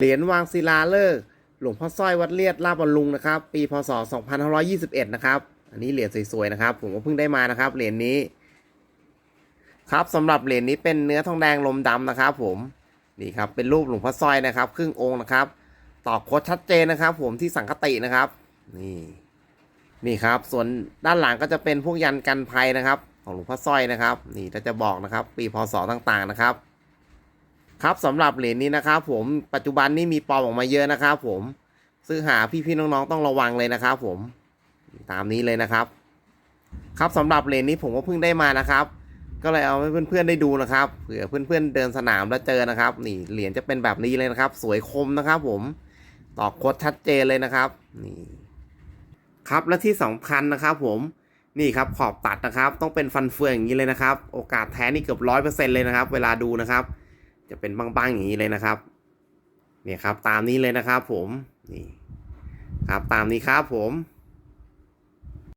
เหรียญวางศิลาฤกษ์หลวงพ่อสร้อยวัดเลียดลาบอลลุงนะครับ ปีพศ 2521 นะครับ อันนี้เหรียญสวยๆนะครับ ผมก็เพิ่งได้มานะครับ เหรียญนี้ ครับสำหรับเหรียญนี้เป็นเนื้อทองแดงลมดำนะครับ ผมนี่ครับเป็นรูปหลวงพ่อสร้อยนะครับ ครึ่งองค์นะครับต่อโคดชัดเจนนะครับ ผมที่สังคตินะครับ นี่นี่ครับ ส่วนด้านหลังก็จะเป็นพวกยันกันภัยนะครับ ของหลวงพ่อสร้อยนะครับ นี่ถ้าจะบอกนะครับ ปีพศต่างๆนะครับ ครับสำหรับเหรียญนี้นะครับผมปัจจุบันนี้มีปลอมออกมาเยอะนะครับผมซื้อหาพี่ๆน้องๆต้องระวังเลยนะครับผมตามนี้เลยนะครับ ครับสำหรับเหรียญนี้ผมก็เพิ่งได้มานะครับ ก็เลยเอาให้เพื่อนๆได้ดูนะครับเผื่อเพื่อนๆเดินสนามแล้วเจอนะครับ นี่เหรียญจะเป็นแบบนี้เลยนะครับ สวยคมนะครับ ผมตอกโคดชัดเจนเลยนะครับนี่ครับและที่สำคัญนะครับ ผมนี่ครับขอบตัดนะครับ ต้องเป็นฟันเฟืองอย่างนี้เลยนะครับ โอกาสแท้นี่เกือบร้อยเปอร์เซ็นเลยนะครับ เวลาดูนะครับ จะเป็นบางๆอย่างนี้เลยนะครับ เนี่ยครับตามนี้เลยนะครับผม นี่ครับตามนี้ครับผม